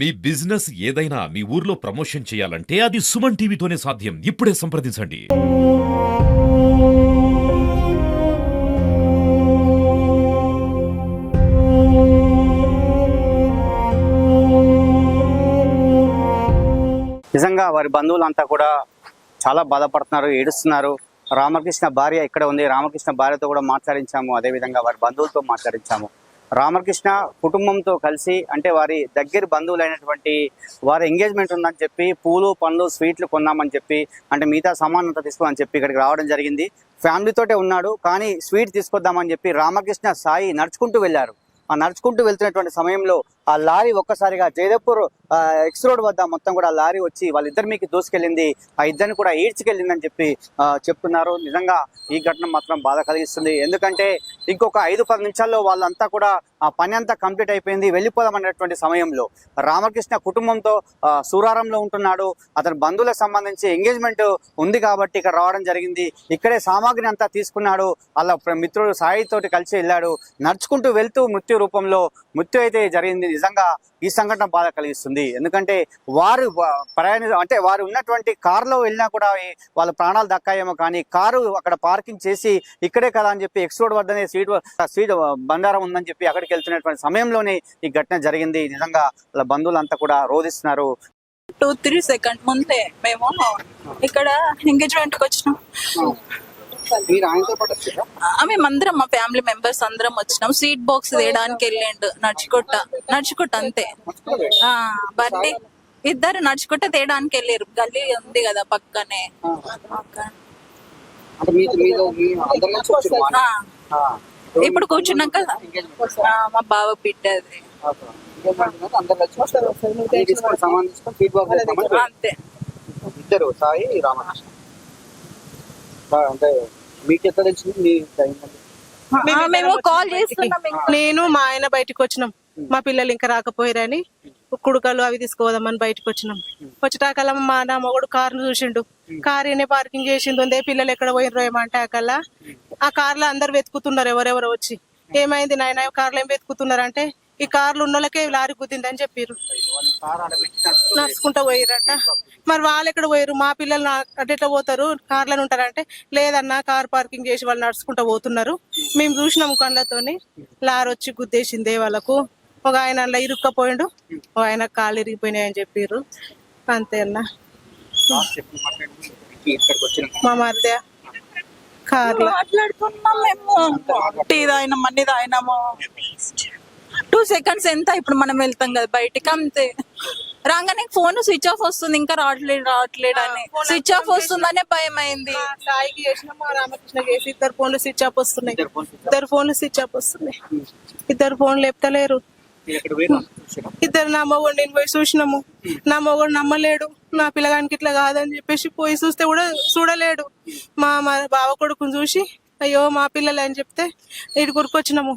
మీ business ఏదైనా మీ ఊర్లో promotion చేయాలంటే అది సుమన్ టీవీతోనే సాధ్యం. ఇప్పుడే సంప్రదించండి. నిజంగా వారి బంధువులంతా కూడా చాలా బాధపడుతున్నారు ఏడుస్తున్నారు. రామకృష్ణ భార్య ఇక్కడ ఉంది. రామకృష్ణ భార్యతో కూడా మాట్లాడించాము. అదేవిధంగా వారి బంధువులతో మాట్లాడించాము. రామకృష్ణ కుటుంబంతో కలిసి అంటే వారి దగ్గర బంధువులైనటువంటి వారి ఎంగేజ్మెంట్ ఉందని చెప్పి పూలు పండ్లు స్వీట్లు కొన్నామని చెప్పి అంటే మిగతా సమానంత తీసుకోమని చెప్పి ఇక్కడికి రావడం జరిగింది. ఫ్యామిలీతోటే ఉన్నాడు కానీ స్వీట్ తీసుకొద్దామని చెప్పి రామకృష్ణ సాయి నడుచుకుంటూ వెళ్ళారు. ఆ నడుచుకుంటూ వెళ్తున్నటువంటి సమయంలో ఆ లారీ ఒక్కసారిగా జయదేవ్పూర్ ఆ, ఎక్స్ రోడ్ వద్ద మొత్తం కూడా లారీ వచ్చి వాళ్ళిద్దరి మీకు దూసుకెళ్ళింది. ఆ ఇద్దరిని కూడా ఈడ్చుకెళ్ళిందని చెప్పి చెప్తున్నారు. నిజంగా ఈ ఘటన మాత్రం బాధ కలిగిస్తుంది. ఎందుకంటే ఇంకొక ఐదు పది నిమిషాల్లో వాళ్ళంతా కూడా ఆ పని అంతా కంప్లీట్ అయిపోయింది. వెళ్ళిపోదామనేటువంటి సమయంలో రామకృష్ణ కుటుంబంతో సూరారంలో ఉంటున్నాడు. అతని బంధువులకు సంబంధించి ఎంగేజ్మెంట్ ఉంది కాబట్టి ఇక్కడ రావడం జరిగింది. ఇక్కడే సామాగ్రి అంతా తీసుకున్నాడు. వాళ్ళ మిత్రుడు సాయి తోటి కలిసి వెళ్ళాడు. నడుచుకుంటూ వెళ్తూ మృత్యు రూపంలో మృత్యు అయితే జరిగింది. నిజంగా ఈ సంఘటన బాధ కలిగిస్తుంది. ఎందుకంటే వారు ప్రయాణ అంటే వారు ఉన్నటువంటి కారులో వెళ్ళినా కూడా వాళ్ళ ప్రాణాలు దక్కాయేమో కానీ కారు అక్కడ పార్కింగ్ చేసి ఇక్కడే కదా అని చెప్పి ఎక్స్ రోడ్ వద్దనే సీట్ సీట్ బండారం ఉందని చెప్పి అక్కడికి వెళ్తున్నటువంటి సమయంలోనే ఈ ఘటన జరిగింది. నిజంగా వాళ్ళ బంధువులంతా కూడా రోధిస్తున్నారు. టూ త్రీ సెకండ్ ముందే మేము ఇక్కడ ఎంగేజ్మెంట్కి వచ్చినాం. మీరు ఆయనతో పాటు వచ్చారా? ఆ, మేమందరం మా ఫ్యామిలీ మెంబర్స్ అందరం వచ్చినాం. సీట్ బాక్స్ తీయడానికి వెళ్ళిండు. నడుచుకుంట. నడుచుకుంట అంతే. ఆ బర్త్డే ఇద్దరు నడుచుకుంట తేయడానికి వెళ్ళారు. గల్లీ ఉంది కదా పక్కనే. అక్కడ. అంటే మీకు మీరు మీ అందరి నుంచి వచ్చారు ఆ, ఇప్పుడు కూర్చున్నాక ఆ, మా బావ అది అంతే. ఇద్దరు సాయి రామకృష్ణ. బా- అంటే మీకు ఎట్లా తెలిసింది? మీ మేము కాల్ చేస్తున్నాం. నేను మా ఆయన బయటకు వచ్చినాం. మా పిల్లలు ఇంకా రాకపోయారని కుడుకలు అవి తీసుకోదామని బయటకు వచ్చినాం. వచ్చేటాకల్లా మా నా మొగుడు కారును చూసిండు. కారు ఈయనే పార్కింగ్ చేసిండు. ఉందే పిల్లలు ఎక్కడ పోయినరో ఏమంటే అకల్లా ఆ కార్లో అందరు వెతుకుతున్నారు ఎవరెవరు వచ్చి. ఏమైంది నాయన? కార్లో ఏం వెతుకుతున్నారు అంటే ఈ కార్లు ఉన్న వాళ్ళకే లారీ గుద్దిందని చెప్పారు నడుచుకుంటూ నడుచుకుంటా పోయిరట మరి వాళ్ళు ఎక్కడ పోయారు మా పిల్లలు అటు ఎట్లా పోతారు? కార్లను ఉంటారంటే లేదన్నా కార్ పార్కింగ్ చేసి వాళ్ళు నడుచుకుంటా పోతున్నారు. మేము చూసినాము కళ్ళతోని. లారీ వచ్చి గుద్దేసిందే వాళ్ళకు. ఒక ఆయన అలా ఇరుక్కపోయిండు. ఒక ఆయన కాళ్ళు అని చెప్పారు అంతే అన్న. మా మరిదే. కార్లో. మాట్లాడుతున్నాం మేము. టీ తాగినాం అన్ని తాగినాము? టూ సెకండ్స్ ఎంత? ఇప్పుడు మనం వెళ్తాం కదా బయటికి అంతే. రాగానే ఫోన్ స్విచ్ ఆఫ్ వస్తుంది ఇంకా రావట్లేదు రావట్లేదు అని. స్విచ్ ఆఫ్ వస్తుందనే భయం అయింది సాయికి చేసిన మా రామకృష్ణ చేసి ఇద్దరు ఫోన్లు స్విచ్ ఆఫ్ వస్తున్నాయి. ఇద్దరు ఫోన్ స్విచ్ ఇద్దరు ఫోన్లు స్విచ్ ఆఫ్ వస్తున్నాయి. ఇద్దరు ఫోన్లు లేపుతలేరు? ఇద్దరు నా మొగుడు నేను పోయి చూసినాము. నా మొగుడు నమ్మలేడు. నా పిల్లగానికి ఇట్లా కాదని చెప్పేసి పోయి చూస్తే కూడా చూడలేడు. మా మా బావ కొడుకుని చూసి అయ్యో మా పిల్లలు అని చెప్తే ఇటు కొడుకొచ్చినాము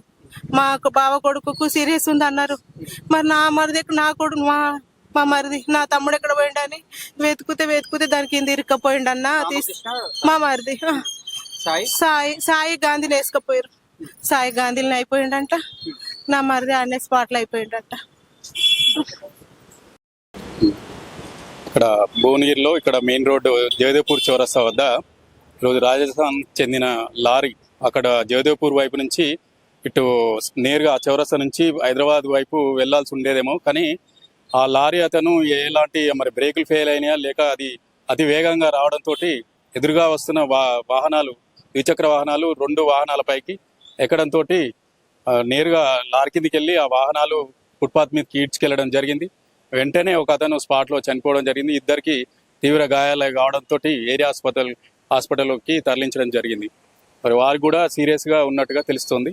మా బావ కొడుకుకు సీరియస్ ఉంది అన్నారు మరి నా మరిది నా కొడుకు మా మా మరిది నా తమ్ముడు ఎక్కడ పోయిండని వెతుకుతే వెతుకుతే దాని కింద ఇరుక్కపోయిండు అన్న తీసి మా మరిది. సాయి? సాయి గాంధీని వేసుకపోయారు సాయి గాంధీని అయిపోయిండంట. నా మరిది అనే స్పాట్లు అయిపోయిండంట. ఇక్కడ భువనగిరిలో ఇక్కడ మెయిన్ రోడ్డు జయదేవ్పూర్ చౌరస్తా వద్ద ఈరోజు రాజస్థాన్ చెందిన లారీ అక్కడ జయదేవ్పూర్ వైపు నుంచి ఇటు నేరుగా చౌరస్త చౌరస్తా నుంచి హైదరాబాద్ వైపు వెళ్ళాల్సి ఉండేదేమో కానీ ఆ లారీ అతను ఎలాంటి మరి బ్రేకులు ఫెయిల్ అయినాయా లేక అది అతి వేగంగా రావడంతో ఎదురుగా వస్తున్న వా వాహనాలు ద్విచక్ర వాహనాలు రెండు వాహనాలపైకి ఎక్కడంతో నేరుగా లారీ కిందికి వెళ్ళి ఆ వాహనాలు ఫుట్పాత్ మీదకి ఈడ్చుకెళ్ళడం జరిగింది. వెంటనే ఒక అతను స్పాట్లో చనిపోవడం జరిగింది. ఇద్దరికి తీవ్ర గాయాలు కావడంతో ఏరియా హాస్పిటల్ హాస్పిటల్కి తరలించడం జరిగింది. మరి వారు కూడా సీరియస్గా ఉన్నట్టుగా తెలుస్తుంది.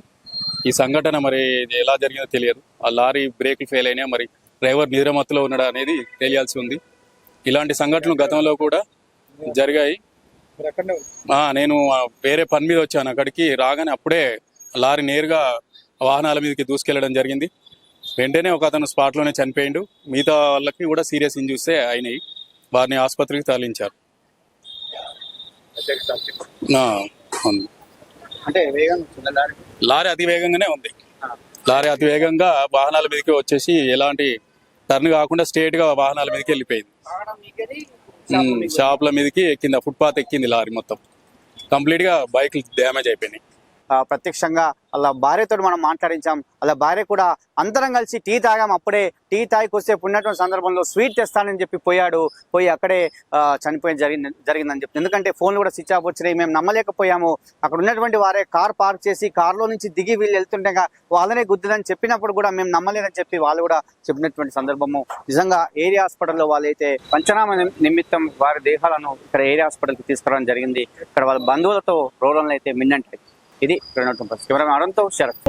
ఈ సంఘటన మరి ఇది ఎలా జరిగిందో తెలియదు. ఆ లారీ బ్రేక్లు ఫెయిల్ అయినా మరి డ్రైవర్ నిద్రమత్తులో ఉన్నాడా అనేది తెలియాల్సి ఉంది. ఇలాంటి సంఘటనలు గతంలో కూడా జరిగాయి. నేను వేరే పని మీద వచ్చాను. అక్కడికి రాగానే అప్పుడే లారీ నేరుగా వాహనాల మీదకి దూసుకెళ్ళడం జరిగింది. వెంటనే ఒక అతను స్పాట్లోనే చనిపోయిండు. మిగతా వాళ్ళకి కూడా సీరియస్ ఇంజూసే అయినాయి. వారిని ఆసుపత్రికి తరలించారు. అంటే వచ్చిందా లారీ? లారీ అతి వేగంగానే ఉంది. లారీ అతి వేగంగా వాహనాల మీదకి వచ్చేసి ఎలాంటి టర్న్ కాకుండా స్ట్రేట్గా వాహనాల మీదకి వెళ్ళిపోయింది. షాపుల మీదకి? ఎక్కింది ఫుట్పాత్ ఎక్కింది లారీ మొత్తం. కంప్లీట్గా బైక్ డ్యామేజ్ అయిపోయినాయి. ప్రత్యక్షంగా అలా భార్యతో మనం మాట్లాడించాం. అలా భార్య కూడా అందరం కలిసి టీ తాగాం. అప్పుడే టీ తాగి వస్తే ఉన్నటువంటి సందర్భంలో స్వీట్ తెస్తానని చెప్పి పోయాడు. పోయి అక్కడే చనిపోయిన జరిగింది జరిగిందని చెప్పి. ఎందుకంటే ఫోన్లు కూడా స్విచ్ ఆఫ్ వచ్చినాయి. మేము నమ్మలేకపోయాము. అక్కడ ఉన్నటువంటి వారే కార్ పార్క్ చేసి కార్లో నుంచి దిగి వీళ్ళు వెళ్తుండగా వాళ్ళనే గుద్దిదని చెప్పినప్పుడు కూడా మేము నమ్మలేదని చెప్పి వాళ్ళు కూడా చెప్పినటువంటి సందర్భము. నిజంగా ఏరియా హాస్పిటల్లో వాళ్ళైతే పంచనామా నిమిత్తం వారి దేహాలను ఇక్కడ ఏరియా హాస్పిటల్కి తీసుకురావడం జరిగింది. ఇక్కడ వాళ్ళ బంధువులతో రోడ్లను అయితే మిన్నంటాయి ఇది రెండు ఉన్నటువంటి పరిస్థితి శరత్.